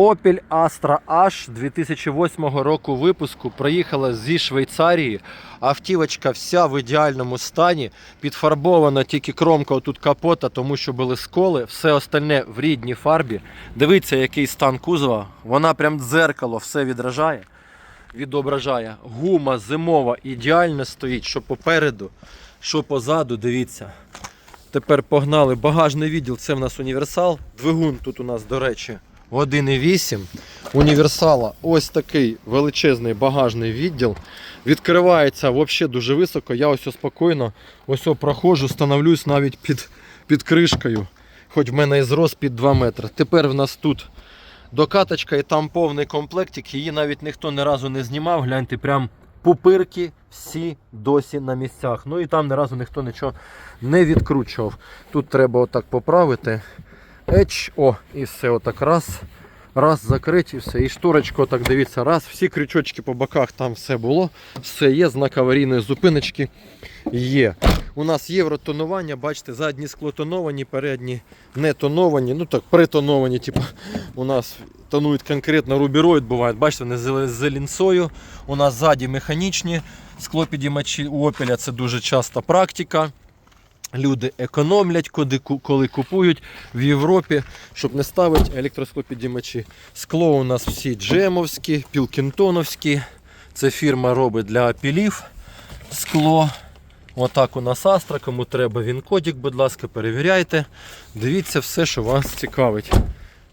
Opel Astra H 2008 року випуску проїхала зі Швейцарії. Автівочка вся в ідеальному стані. Підфарбована тільки кромка отут капота, тому що були сколи. Все остальне в рідній фарбі. Дивіться, який стан кузова. Вона прям дзеркало все відражає. Відображає. Гума зимова ідеально стоїть, що попереду, що позаду. Дивіться. Тепер погнали. Багажний відділ це в нас універсал. Двигун тут у нас, до речі, 1,8. Універсала ось такий величезний багажний відділ. Відкривається взагалі дуже високо. Я ось спокійно ось проходжу, становлюсь навіть під, під кришкою. Хоч в мене і зрос під 2 метри. Тепер в нас тут докаточка і там повний комплектик. Її навіть ніхто ні разу не знімав. Гляньте, прям пупирки всі досі на місцях. Ну і там ні разу ніхто нічого не відкручував. Тут треба отак поправити. Еч, о, і все отак раз. Раз закриті, і все. І шторочку, отак дивіться, раз. Всі крючочки по боках там все було. Все є, знак аварійної зупиночки є. У нас євротонування, бачите, задні скло тоновані, передні не тоновані. Ну так, притоновані. Типу, у нас тонують конкретно рубіроїд, бувають. Бачите, вони з лінцою. У нас ззаді механічні склопідіймачі у це дуже часта практика. Люди економлять, коли, купують в Європі, щоб не ставити електросклопідіймачі. Скло у нас всі джемовські, пілкінтоновські. Це фірма робить для апілів скло. Отак у нас Астра, кому треба він кодік, будь ласка, перевіряйте. Дивіться все, що вас цікавить.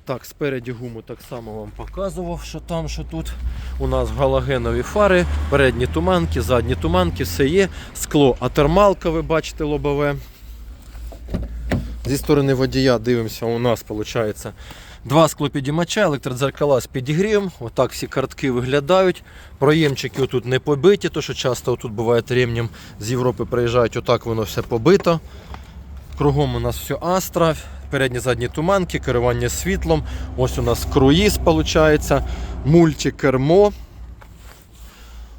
Так, спереді гуму так само вам показував, що там, що тут. У нас галогенові фари, передні туманки, задні туманки, все є. Скло атермалка, ви бачите, лобове. Зі сторони водія дивимося, у нас виходить два склопідіймача, електродзеркала з підігрівом. Отак всі картки виглядають. Проємчики отут не побиті, то що часто тут буває ремнем з Європи приїжджають, отак воно все побито. Кругом у нас все Астра, передні задні туманки, керування світлом. Ось у нас круїз, виходить, мультикермо,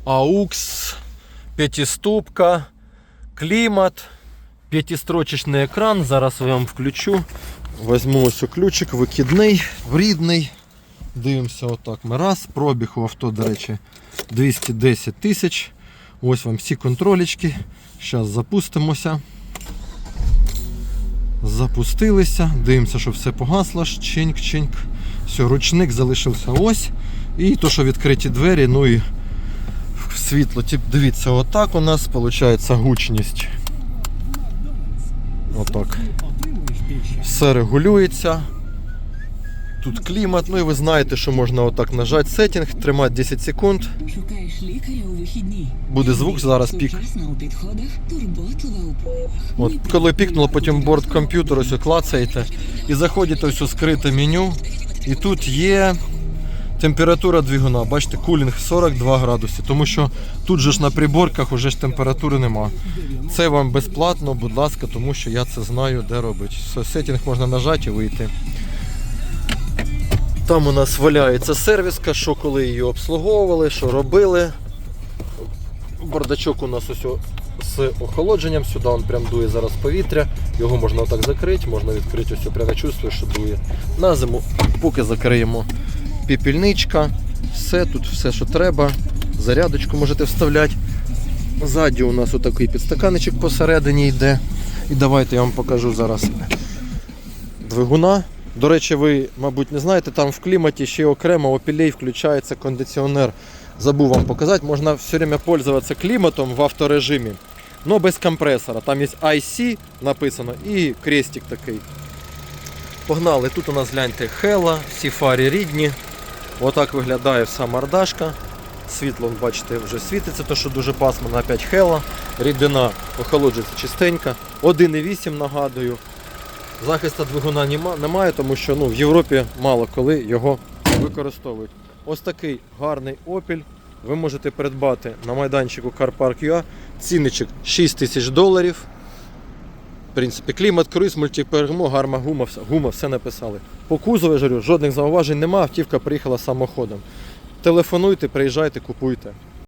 AUX, п'ятиступка, клімат, п'ятистрочечний екран. Зараз я вам включу. Возьму ось ключик, викидний, рідний. Дивимося отак. Ми раз. Пробіг у авто, до речі, 210 тисяч. Ось вам всі контролечки. Зараз запустимося. Запустилися, дивимося, що все погасло, чинк-чинк. Все, ручник залишився ось. І то, що відкриті двері, ну і світло. Тіп, дивіться, отак у нас виходить гучність. Отак. Все регулюється. Тут клімат, ну і ви знаєте, що можна отак нажати сеттинг, тримати 10 секунд. Шукаєш лікаря у вихідні. Буде звук, зараз пік. У підходах, турботлива у. От, коли пікнуло, потім борт комп'ютера, ось клацаєте і заходите ось у скрите меню. І тут є температура двигуна. Бачите, кулінг 42 градуси. Тому що тут же ж на приборках уже ж температури нема. Це вам безплатно, будь ласка, тому що я це знаю, де робити. Сетінг можна нажати і вийти. Там у нас валяється сервіска, що коли її обслуговували, що робили. Бардачок у нас ось з охолодженням, сюди він прям дує зараз повітря. Його можна отак закрити, можна відкрити, ось прямо чувствую, що дує. На зиму, поки закриємо піпільничка, все тут, все, що треба. Зарядочку можете вставляти. Ззаді у нас отакий підстаканечок посередині йде. І давайте я вам покажу зараз двигуна. До речі, ви, мабуть, не знаєте, там в кліматі ще окремо опілей включається кондиціонер. Забув вам показати, можна все время пользуватися кліматом в авторежимі, але без компресора. Там є IC написано і крестик такий. Погнали, тут у нас гляньте Хела, всі фарі рідні. Отак виглядає вся мордашка. Світло, бачите, вже світиться, то що дуже пасмурно, опять Хела. Рідина охолоджується чистенька. 1,8 нагадую. Захисту двигуна немає, тому що ну, в Європі мало коли його використовують. Ось такий гарний Opel ви можете придбати на майданчику Car Park UA. Цінничок 6 тисяч доларів. В принципі, клімат, круїз, мультипермо, гарма, гума, гума, все написали. По кузову, я ж жодних зауважень немає, автівка приїхала самоходом. Телефонуйте, приїжджайте, купуйте.